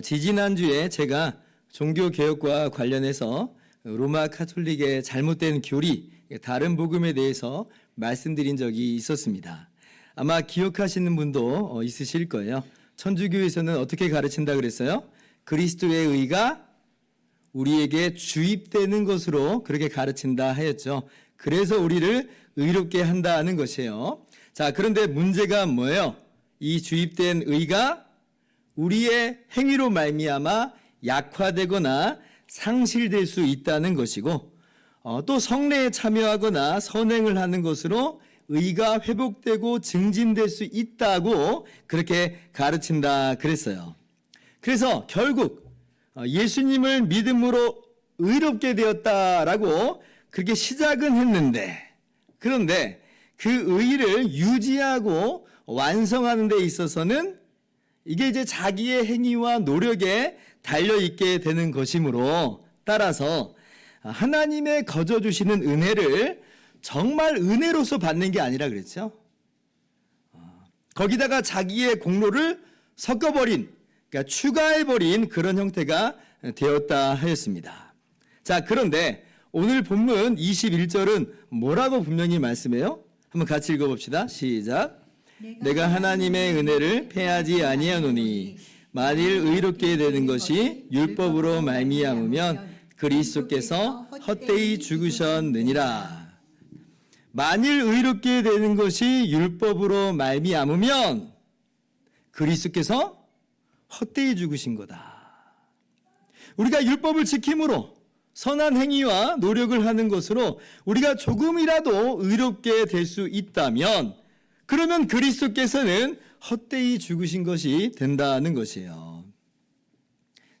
어, 지지난주에 제가 종교개혁과 관련해서 로마 카톨릭의 잘못된 교리, 다른 복음에 대해서 말씀드린 적이 있었습니다. 아마 기억하시는 분도 어, 있으실 거예요. 천주교에서는 어떻게 가르친다 그랬어요? 그리스도의 의가 우리에게 주입되는 것으로 그렇게 가르친다 하였죠. 그래서 우리를 의롭게 한다는 것이에요. 자, 그런데 문제가 뭐예요? 이 주입된 의가 우리의 행위로 말미암아 약화되거나 상실될 수 있다는 것이고 어, 또 성례에 참여하거나 선행을 하는 것으로 의가 회복되고 증진될 수 있다고 그렇게 가르친다 그랬어요. 그래서 결국 어, 예수님을 믿음으로 의롭게 되었다라고 그렇게 시작은 했는데 그런데 그 의를 유지하고 완성하는 데 있어서는 이게 이제 자기의 행위와 노력에 달려 있게 되는 것이므로 따라서 하나님의 거저 주시는 은혜를 정말 은혜로서 받는 게 아니라 그랬죠. 어, 거기다가 자기의 공로를 섞어버린, 그러니까 추가해버린 그런 형태가 되었다 하였습니다. 자, 그런데 오늘 본문 21절은 뭐라고 분명히 말씀해요? 한번 같이 읽어봅시다. 시작. 내가 하나님의 은혜를 패하지 아니하노니 만일 의롭게 되는 것이 율법으로 말미암으면 그리스도께서 헛되이 죽으셨느니라. 만일 의롭게 되는 것이 율법으로 말미암으면 그리스도께서 헛되이 죽으신 거다. 우리가 율법을 지킴으로 선한 행위와 노력을 하는 것으로 우리가 조금이라도 의롭게 될 수 있다면 그러면 그리스도께서는 헛되이 죽으신 것이 된다는 것이에요.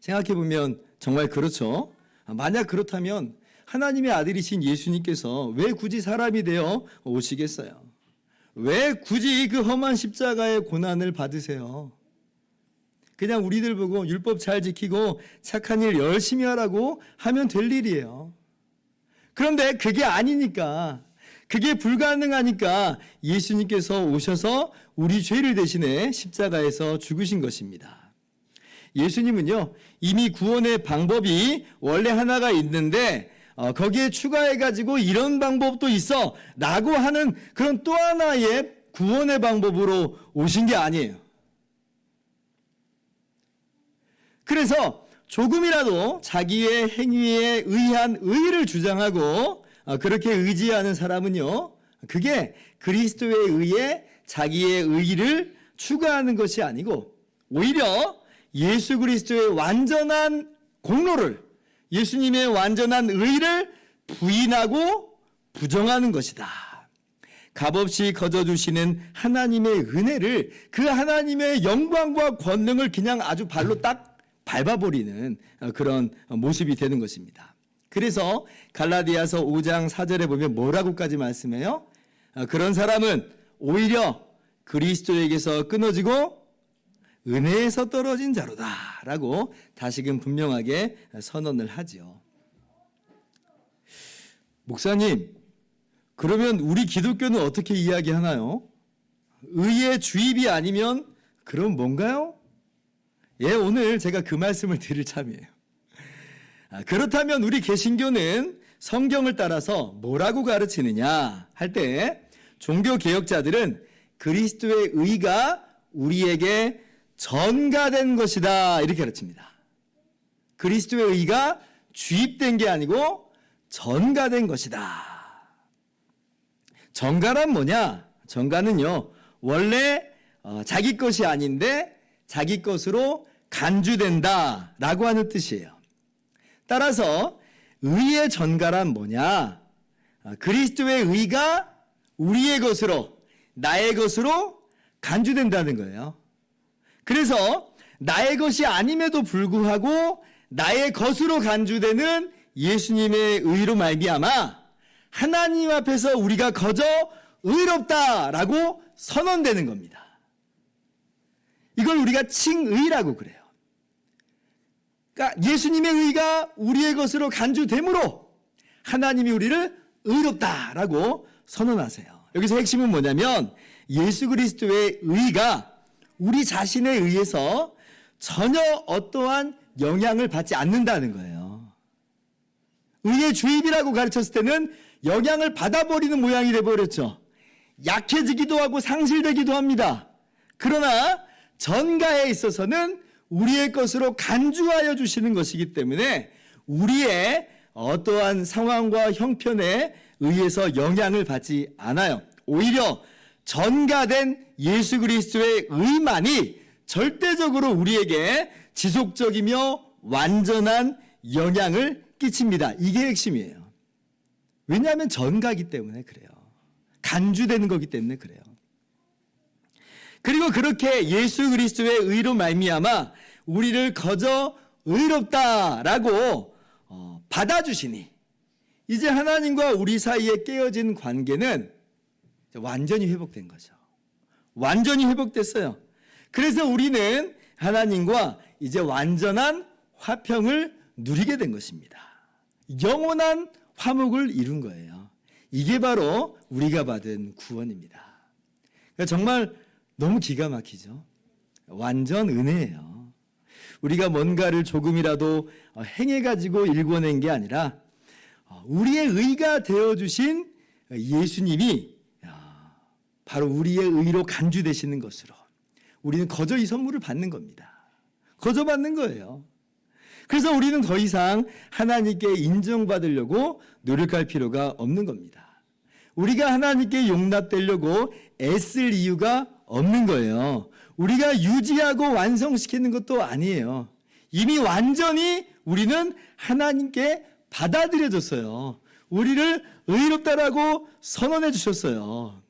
생각해 보면 정말 그렇죠. 만약 그렇다면 하나님의 아들이신 예수님께서 왜 굳이 사람이 되어 오시겠어요? 왜 굳이 그 험한 십자가의 고난을 받으세요? 그냥 우리들 보고 율법 잘 지키고 착한 일 열심히 하라고 하면 될 일이에요. 그런데 그게 아니니까, 그게 불가능하니까 예수님께서 오셔서 우리 죄를 대신해 십자가에서 죽으신 것입니다. 예수님은요, 이미 구원의 방법이 원래 하나가 있는데, 어, 거기에 추가해가지고 이런 방법도 있어. 라고 하는 그런 또 하나의 구원의 방법으로 오신 게 아니에요. 그래서 조금이라도 자기의 행위에 의한 의를 주장하고 어, 그렇게 의지하는 사람은요, 그게 그리스도에 의해 자기의 의를 추가하는 것이 아니고 오히려 예수 그리스도의 완전한 공로를 예수님의 완전한 의를 부인하고 부정하는 것이다. 값없이 거저주시는 하나님의 은혜를 그 하나님의 영광과 권능을 그냥 아주 발로 딱 밟아버리는 그런 모습이 되는 것입니다. 그래서 갈라디아서 5장 4절에 보면 뭐라고까지 말씀해요? 그런 사람은 오히려 그리스도에게서 끊어지고 은혜에서 떨어진 자로다. 라고 다시금 분명하게 선언을 하지요. 목사님, 그러면 우리 기독교는 어떻게 이야기하나요? 의의 주입이 아니면 그럼 뭔가요? 예, 오늘 제가 그 말씀을 드릴 참이에요. 아, 그렇다면 우리 개신교는 성경을 따라서 뭐라고 가르치느냐 할 때 종교 개혁자들은 그리스도의 의가 우리에게 전가된 것이다 이렇게 가르칩니다. 그리스도의 의가 주입된 게 아니고 전가된 것이다. 전가란 뭐냐? 전가는요 원래 어, 자기 것이 아닌데 자기 것으로 간주된다라고 하는 뜻이에요. 따라서 의의 전가란 뭐냐? 아, 그리스도의 의가 우리의 것으로 나의 것으로 간주된다는 거예요. 그래서 나의 것이 아님에도 불구하고 나의 것으로 간주되는 예수님의 의로 말미암아 하나님 앞에서 우리가 거저 의롭다라고 선언되는 겁니다. 이걸 우리가 칭의라고 그래요. 그러니까 예수님의 의가 우리의 것으로 간주되므로 하나님이 우리를 의롭다라고 선언하세요. 여기서 핵심은 뭐냐면 예수 그리스도의 의가 우리 자신에 의해서 전혀 어떠한 영향을 받지 않는다는 거예요. 의의 주입이라고 가르쳤을 때는 영향을 받아버리는 모양이 돼버렸죠. 약해지기도 하고 상실되기도 합니다. 그러나 전가에 있어서는 우리의 것으로 간주하여 주시는 것이기 때문에 우리의 어떠한 상황과 형편에 의해서 영향을 받지 않아요. 오히려 전가된 예수 그리스도의 의만이 절대적으로 우리에게 지속적이며 완전한 영향을 끼칩니다. 이게 핵심이에요. 왜냐하면 전가기 때문에 그래요. 간주되는 거기 때문에 그래요. 그리고 그렇게 예수 그리스도의 의로 말미암아 우리를 거저 의롭다라고 어, 받아주시니 이제 하나님과 우리 사이에 깨어진 관계는 완전히 회복된 거죠. 완전히 회복됐어요. 그래서 우리는 하나님과 이제 완전한 화평을 누리게 된 것입니다. 영원한 화목을 이룬 거예요. 이게 바로 우리가 받은 구원입니다. 그러니까 정말 너무 기가 막히죠. 완전 은혜예요. 우리가 뭔가를 조금이라도 어, 행해가지고 일궈낸 게 아니라 어, 우리의 의가 되어주신 예수님이 야, 바로 우리의 의로 간주되시는 것으로 우리는 거저 이 선물을 받는 겁니다. 거저 받는 거예요. 그래서 우리는 더 이상 하나님께 인정받으려고 노력할 필요가 없는 겁니다. 우리가 하나님께 용납되려고 애쓸 이유가 없는 거예요. 우리가 유지하고 완성시키는 것도 아니에요. 이미 완전히 우리는 하나님께 받아들여졌어요. 우리를 의롭다라고 선언해 주셨어요.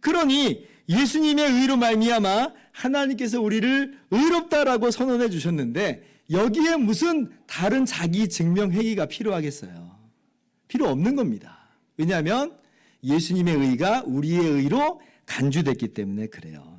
그러니 예수님의 의로 말미암아 하나님께서 우리를 의롭다라고 선언해 주셨는데 여기에 무슨 다른 자기 증명 회의가 필요하겠어요? 필요 없는 겁니다. 왜냐하면 예수님의 의가 우리의 의로 간주됐기 때문에 그래요.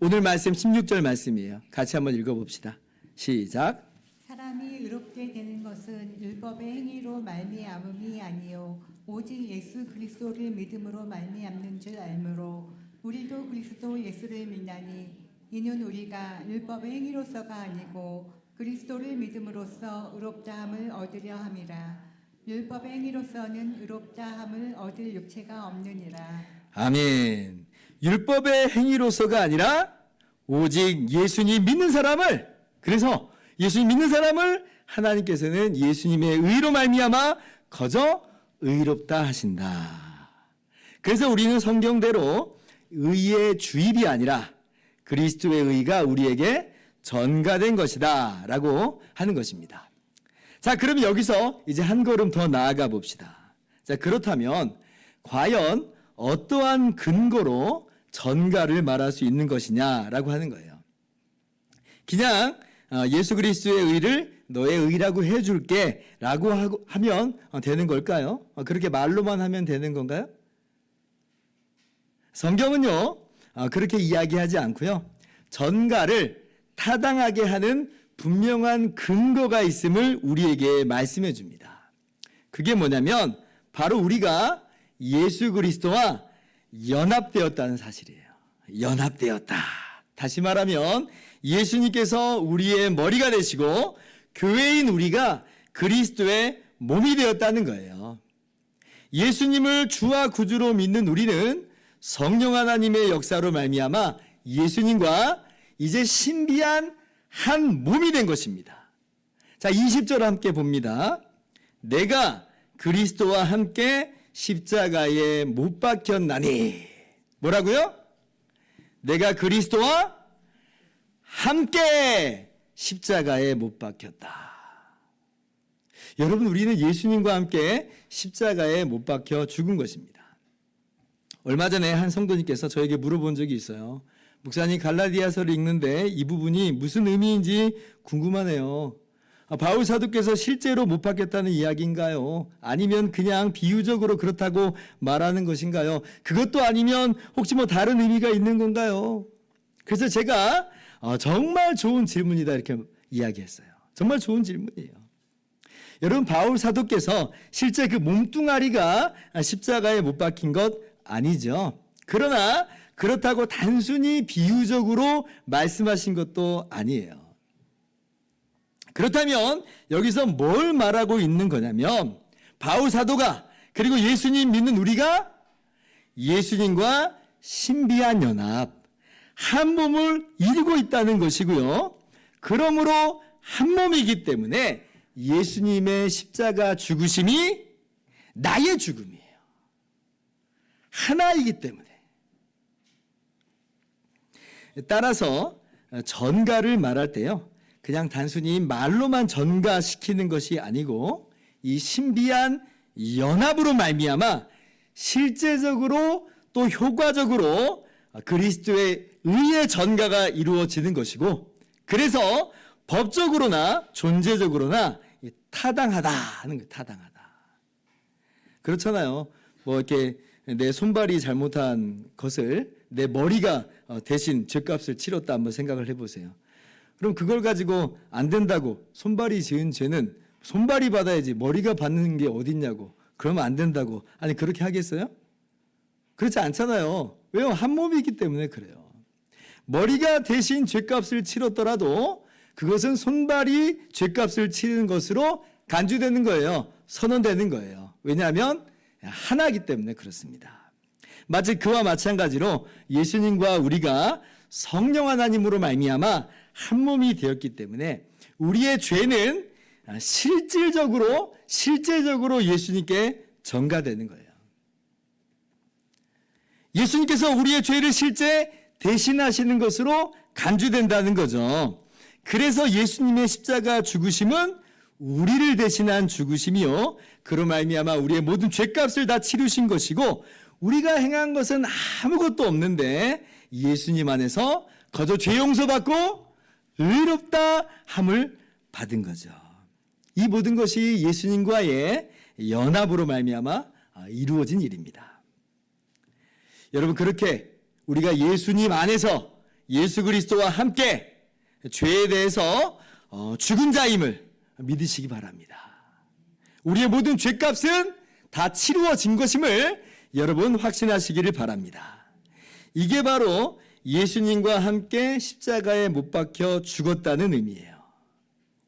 오늘 말씀 16절 말씀이에요. 같이 한번 읽어봅시다. 시작. 사람이 의롭게 되는 것은 율법의 행위로 말미암음이 아니요 오직 예수 그리스도를 믿음으로 말미암는 줄 알므로 우리도 그리스도 예수를 믿나니 이는 우리가 율법의 행위로서가 아니고 그리스도를 믿음으로써 의롭다함을 얻으려 함이라 율법의 행위로서는 의롭다함을 얻을 육체가 없느니라 아멘. 율법의 행위로서가 아니라 오직 예수님 믿는 사람을 그래서 예수님 믿는 사람을 하나님께서는 예수님의 의로 말미암아 거저 의롭다 하신다. 그래서 우리는 성경대로 의의 주입이 아니라 그리스도의 의가 우리에게 전가된 것이다 라고 하는 것입니다. 자, 그럼 여기서 이제 한 걸음 더 나아가 봅시다. 자, 그렇다면 과연 어떠한 근거로 전가를 말할 수 있는 것이냐라고 하는 거예요. 그냥 어, 예수 그리스도의 의를 너의 의라고 해줄게 라고 하면 어, 되는 걸까요? 어, 그렇게 말로만 하면 되는 건가요? 성경은요 그렇게 이야기하지 않고요 전가를 타당하게 하는 분명한 근거가 있음을 우리에게 말씀해 줍니다. 그게 뭐냐면 바로 우리가 예수 그리스도와 연합되었다는 사실이에요. 연합되었다. 다시 말하면 예수님께서 우리의 머리가 되시고 교회인 우리가 그리스도의 몸이 되었다는 거예요. 예수님을 주와 구주로 믿는 우리는 성령 하나님의 역사로 말미암아 예수님과 이제 신비한 한 몸이 된 것입니다. 자, 20절 함께 봅니다. 내가 그리스도와 함께 십자가에 못 박혔나니 뭐라고요? 내가 그리스도와 함께 십자가에 못 박혔다. 여러분 우리는 예수님과 함께 십자가에 못 박혀 죽은 것입니다. 얼마 전에 한 성도님께서 저에게 물어본 적이 있어요. 목사님 갈라디아서를 읽는데 이 부분이 무슨 의미인지 궁금하네요. 아, 바울 사도께서 실제로 못 박혔다는 이야기인가요? 아니면 그냥 비유적으로 그렇다고 말하는 것인가요? 그것도 아니면 혹시 뭐 다른 의미가 있는 건가요? 그래서 제가 어, 정말 좋은 질문이다 이렇게 이야기했어요. 정말 좋은 질문이에요. 여러분 바울 사도께서 실제 그 몸뚱아리가 십자가에 못 박힌 것 아니죠. 그러나 그렇다고 단순히 비유적으로 말씀하신 것도 아니에요. 그렇다면 여기서 뭘 말하고 있는 거냐면 바울 사도가 그리고 예수님 믿는 우리가 예수님과 신비한 연합, 한 몸을 이루고 있다는 것이고요. 그러므로 한 몸이기 때문에 예수님의 십자가 죽으심이 나의 죽음이에요. 하나이기 때문에. 따라서 전가를 말할 때요. 그냥 단순히 말로만 전가시키는 것이 아니고 이 신비한 연합으로 말미암아 실제적으로 또 효과적으로 그리스도의 의의 전가가 이루어지는 것이고 그래서 법적으로나 존재적으로나 타당하다 하는 거예요. 타당하다. 그렇잖아요. 뭐 이렇게 내 손발이 잘못한 것을 내 머리가 어, 대신 죄값을 치렀다 한번 생각을 해보세요. 그럼 그걸 가지고 안 된다고 손발이 지은 죄는 손발이 받아야지 머리가 받는 게 어딨냐고 그러면 안 된다고 아니 그렇게 하겠어요? 그렇지 않잖아요. 왜요? 한 몸이기 때문에 그래요. 머리가 대신 죄값을 치렀더라도 그것은 손발이 죄값을 치르는 것으로 간주되는 거예요. 선언되는 거예요. 왜냐하면 하나이기 때문에 그렇습니다. 마치 그와 마찬가지로 예수님과 우리가 성령 하나님으로 말미암아 한 몸이 되었기 때문에 우리의 죄는 실질적으로 실제적으로 예수님께 전가되는 거예요. 예수님께서 우리의 죄를 실제 대신하시는 것으로 간주된다는 거죠. 그래서 예수님의 십자가 죽으심은 우리를 대신한 죽으심이요. 그로 말미암아 우리의 모든 죄값을 다 치르신 것이고 우리가 행한 것은 아무것도 없는데 예수님 안에서 거저 죄 용서받고 의롭다 함을 받은 거죠. 이 모든 것이 예수님과의 연합으로 말미암아 이루어진 일입니다. 여러분 그렇게 우리가 예수님 안에서 예수 그리스도와 함께 죄에 대해서 어, 죽은 자임을 믿으시기 바랍니다. 우리의 모든 죄값은 다 치루어진 것임을 여러분 확신하시기를 바랍니다. 이게 바로 예수님과 함께 십자가에 못 박혀 죽었다는 의미예요.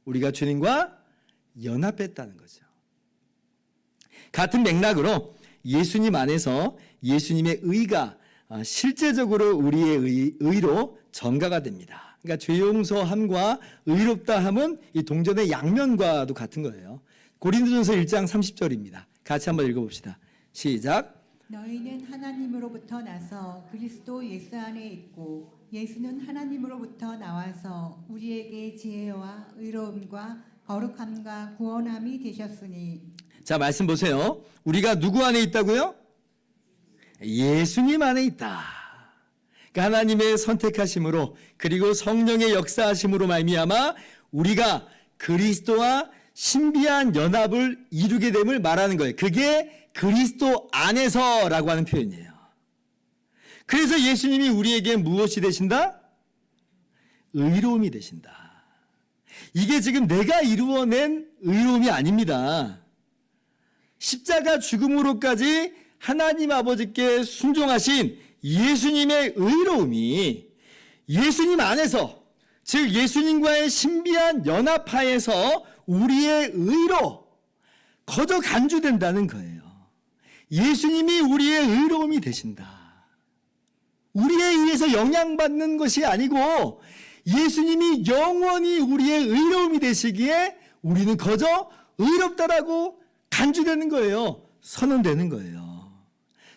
우리가 주님과 연합했다는 거죠. 같은 맥락으로 예수님 안에서 예수님의 의가 아, 실제적으로 우리의 의, 의 로 전가가 됩니다. 그러니까 죄 용서함과 의롭다함은 이 동전의 양면과도 같은 거예요. 고린도전서 1장 30절입니다. 같이 한번 읽어봅시다. 시작. 너희는 하나님으로부터 나서 그리스도 예수 안에 있고 예수는 하나님으로부터 나와서 우리에게 지혜와 의로움과 거룩함과 구원함이 되셨으니 자, 말씀 보세요. 우리가 누구 안에 있다고요? 예수님 안에 있다. 그러니까 하나님의 선택하심으로 그리고 성령의 역사하심으로 말미암아 우리가 그리스도와 신비한 연합을 이루게 됨을 말하는 거예요. 그게 그리스도 안에서라고 하는 표현이에요. 그래서 예수님이 우리에게 무엇이 되신다? 의로움이 되신다. 이게 지금 내가 이루어낸 의로움이 아닙니다. 십자가 죽음으로까지 하나님 아버지께 순종하신 예수님의 의로움이 예수님 안에서 즉 예수님과의 신비한 연합하에서 우리의 의로 거저 간주된다는 거예요. 예수님이 우리의 의로움이 되신다. 우리에 의해서 영향받는 것이 아니고 예수님이 영원히 우리의 의로움이 되시기에 우리는 거저 의롭다라고 간주되는 거예요. 선언되는 거예요.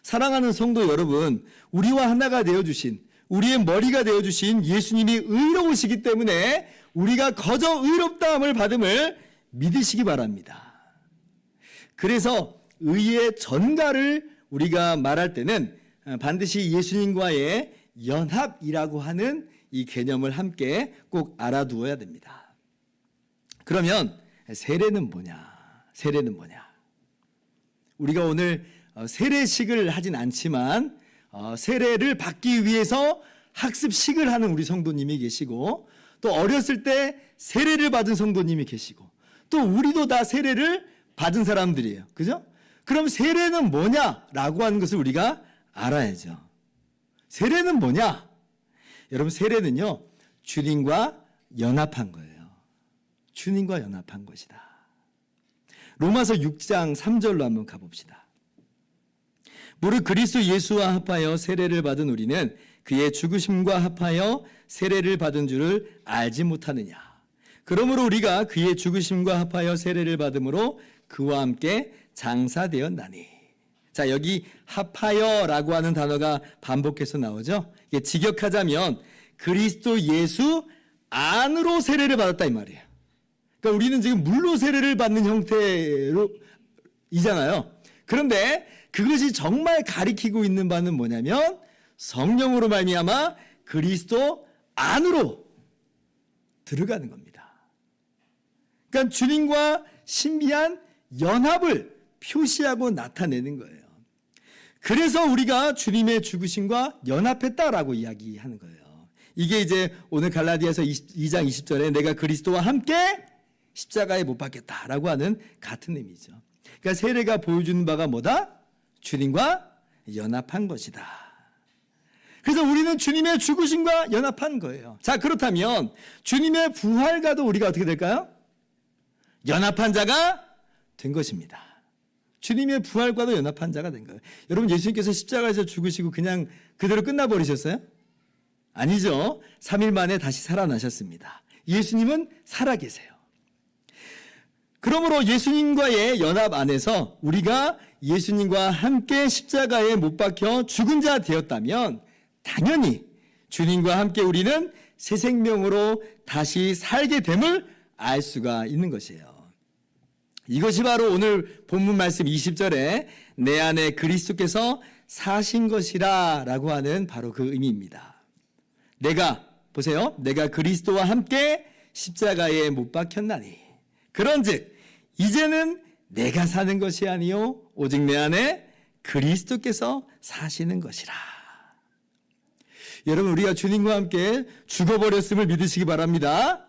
사랑하는 성도 여러분, 우리와 하나가 되어주신, 우리의 머리가 되어주신 예수님이 의로우시기 때문에 우리가 거저 의롭다함을 받음을 믿으시기 바랍니다. 그래서 의의 전가를 우리가 말할 때는 반드시 예수님과의 연합이라고 하는 이 개념을 함께 꼭 알아두어야 됩니다. 그러면 세례는 뭐냐? 세례는 뭐냐? 우리가 오늘 어, 세례식을 하진 않지만 어, 세례를 받기 위해서 학습식을 하는 우리 성도님이 계시고 또 어렸을 때 세례를 받은 성도님이 계시고 또 우리도 다 세례를 받은 사람들이에요. 그죠? 그럼 세례는 뭐냐라고 하는 것을 우리가 알아야죠. 세례는 뭐냐? 여러분 세례는요. 주님과 연합한 거예요. 주님과 연합한 것이다. 로마서 6장 3절로 한번 가봅시다. 무릇 그리스도 예수와 합하여 세례를 받은 우리는 그의 죽으심과 합하여 세례를 받은 줄을 알지 못하느냐. 그러므로 우리가 그의 죽으심과 합하여 세례를 받음으로 그와 함께 장사되었나니. 자, 여기 합하여라고 하는 단어가 반복해서 나오죠. 이게 직역하자면 그리스도 예수 안으로 세례를 받았다 이 말이에요. 그러니까 우리는 지금 물로 세례를 받는 형태로 이잖아요. 그런데 그것이 정말 가리키고 있는 바는 뭐냐면 성령으로 말미암아 그리스도 안으로 들어가는 겁니다. 그러니까 주님과 신비한 연합을 표시하고 나타내는 거예요. 그래서 우리가 주님의 죽으심과 연합했다라고 이야기하는 거예요. 이게 이제 오늘 갈라디아서 2장 20절에 내가 그리스도와 함께 십자가에 못 박겠다라고 하는 같은 의미죠. 그러니까 세례가 보여주는 바가 뭐다? 주님과 연합한 것이다. 그래서 우리는 주님의 죽으심과 연합한 거예요. 자, 그렇다면 주님의 부활과도 우리가 어떻게 될까요? 연합한 자가 된 것입니다. 주님의 부활과도 연합한 자가 된 거예요. 여러분 예수님께서 십자가에서 죽으시고 그냥 그대로 끝나버리셨어요? 아니죠. 3일 만에 다시 살아나셨습니다. 예수님은 살아계세요. 그러므로 예수님과의 연합 안에서 우리가 예수님과 함께 십자가에 못 박혀 죽은 자 되었다면 당연히 주님과 함께 우리는 새 생명으로 다시 살게 됨을 알 수가 있는 것이에요. 이것이 바로 오늘 본문 말씀 20절에 내 안에 그리스도께서 사신 것이라 라고 하는 바로 그 의미입니다. 내가, 보세요. 내가 그리스도와 함께 십자가에 못 박혔나니. 그런 즉, 이제는 내가 사는 것이 아니요 오직 내 안에 그리스도께서 사시는 것이라. 여러분, 우리가 주님과 함께 죽어버렸음을 믿으시기 바랍니다.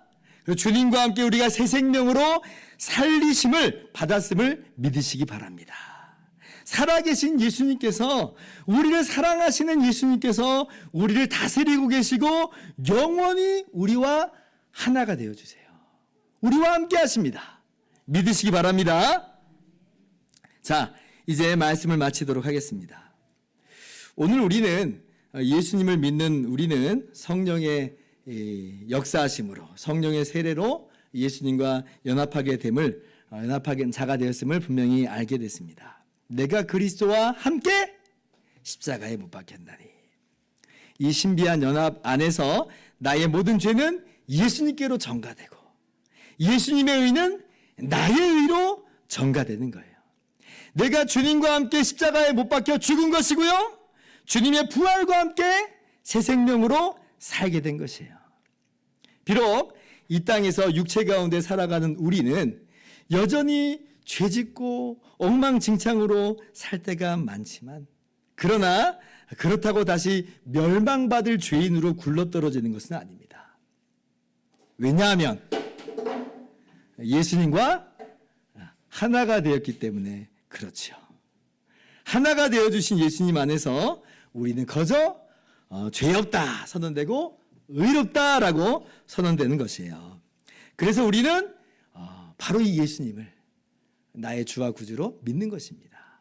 주님과 함께 우리가 새 생명으로 살리심을 받았음을 믿으시기 바랍니다. 살아계신 예수님께서 우리를 사랑하시는 예수님께서 우리를 다스리고 계시고 영원히 우리와 하나가 되어 주세요. 우리와 함께 하십니다. 믿으시기 바랍니다. 자, 이제 말씀을 마치도록 하겠습니다. 오늘 우리는 예수님을 믿는 우리는 성령의 역사하심으로 성령의 세례로 예수님과 연합하게 됨을 어, 연합하게 자가 되었음을 분명히 알게 됐습니다. 내가 그리스도와 함께 십자가에 못 박혔나니 이 신비한 연합 안에서 나의 모든 죄는 예수님께로 전가되고 예수님의 의는 나의 의로 전가되는 거예요. 내가 주님과 함께 십자가에 못 박혀 죽은 것이고요. 주님의 부활과 함께 새 생명으로 살게 된 것이에요. 비록 이 땅에서 육체 가운데 살아가는 우리는 여전히 죄 짓고 엉망진창으로 살 때가 많지만 그러나 그렇다고 다시 멸망받을 죄인으로 굴러떨어지는 것은 아닙니다. 왜냐하면 예수님과 하나가 되었기 때문에 그렇죠. 하나가 되어주신 예수님 안에서 우리는 거저 어, 죄 없다 선언되고 의롭다라고 선언되는 것이에요. 그래서 우리는 어, 바로 이 예수님을 나의 주와 구주로 믿는 것입니다.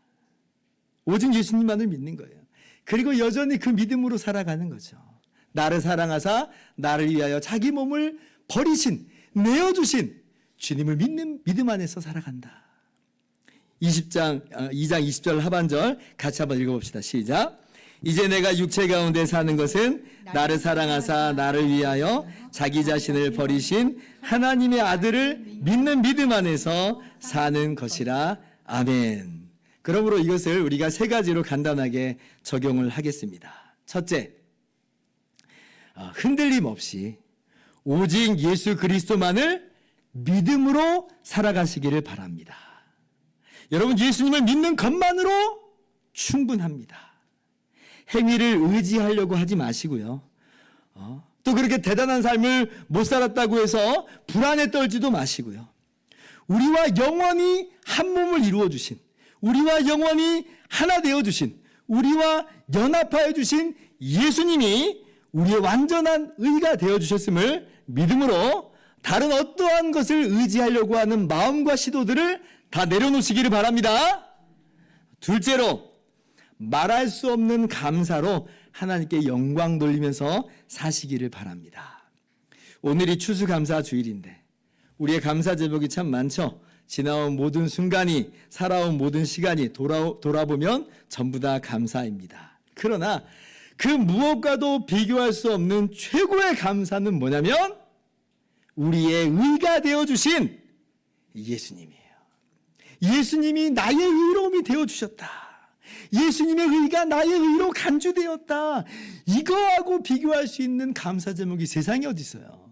오직 예수님만을 믿는 거예요. 그리고 여전히 그 믿음으로 살아가는 거죠. 나를 사랑하사 나를 위하여 자기 몸을 버리신 내어주신 주님을 믿는 믿음 안에서 살아간다. 20장 2장 20절 하반절 같이 한번 읽어봅시다. 시작. 이제 내가 육체 가운데 사는 것은 나를 사랑하사 나를 위하여 자기 자신을 버리신 하나님의 아들을 믿는 믿음 안에서 사는 것이라. 아멘. 그러므로 이것을 우리가 세 가지로 간단하게 적용을 하겠습니다. 첫째, 어, 흔들림 없이 오직 예수 그리스도만을 믿음으로 살아가시기를 바랍니다. 여러분, 예수님을 믿는 것만으로 충분합니다. 행위를 의지하려고 하지 마시고요. 어? 또 그렇게 대단한 삶을 못 살았다고 해서 불안에 떨지도 마시고요. 우리와 영원히 한 몸을 이루어 주신, 우리와 영원히 하나 되어 주신, 우리와 연합하여 주신 예수님이 우리의 완전한 의가 되어 주셨음을 믿음으로 다른 어떠한 것을 의지하려고 하는 마음과 시도들을 다 내려놓으시기를 바랍니다. 둘째로 말할 수 없는 감사로 하나님께 영광 돌리면서 사시기를 바랍니다. 오늘이 추수감사 주일인데 우리의 감사 제목이 참 많죠. 지나온 모든 순간이 살아온 모든 시간이 돌아, 돌아보면 전부 다 감사입니다. 그러나 그 무엇과도 비교할 수 없는 최고의 감사는 뭐냐면 우리의 의가 되어 주신 예수님이에요. 예수님이 나의 의로움이 되어 주셨다. 예수님의 의가 나의 의로 간주되었다. 이거하고 비교할 수 있는 감사 제목이 세상에 어디 있어요?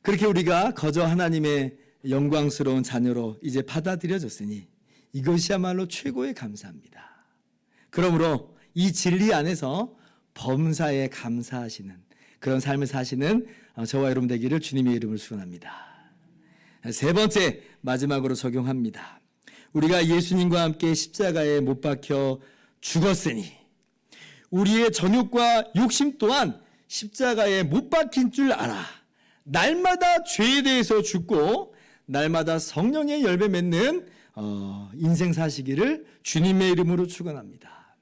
그렇게 우리가 거저 하나님의 영광스러운 자녀로 이제 받아들여졌으니 이것이야말로 최고의 감사입니다. 그러므로 이 진리 안에서 범사에 감사하시는 그런 삶을 사시는 어, 저와 여러분 되기를 주님의 이름을 축원합니다. 세 번째 마지막으로 적용합니다. 우리가 예수님과 함께 십자가에 못 박혀 죽었으니 우리의 전욕과 욕심 또한 십자가에 못 박힌 줄 알아. 날마다 죄에 대해서 죽고 날마다 성령의 열매 맺는 어, 인생 사시기를 주님의 이름으로 축원합니다.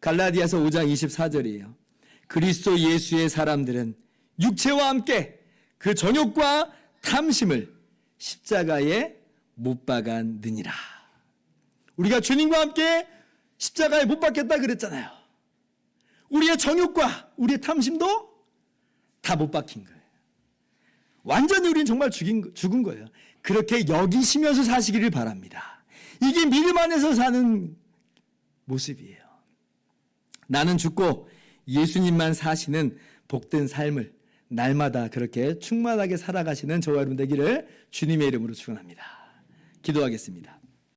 갈라디아서 5장 24절이에요. 그리스도 예수의 사람들은 육체와 함께 그 전욕과 탐심을 십자가에 못 박았느니라. 우리가 주님과 함께 십자가에 못 박혔다 그랬잖아요. 우리의 정욕과 우리의 탐심도 다 못 박힌 거예요. 완전히 우리는 정말 죽인, 죽은 거예요. 그렇게 여기시면서 사시기를 바랍니다. 이게 믿음 안에서 사는 모습이에요. 나는 죽고 예수님만 사시는 복된 삶을 날마다 그렇게 충만하게 살아가시는 저와 여러분 되기를 주님의 이름으로 축원합니다. 기도하겠습니다.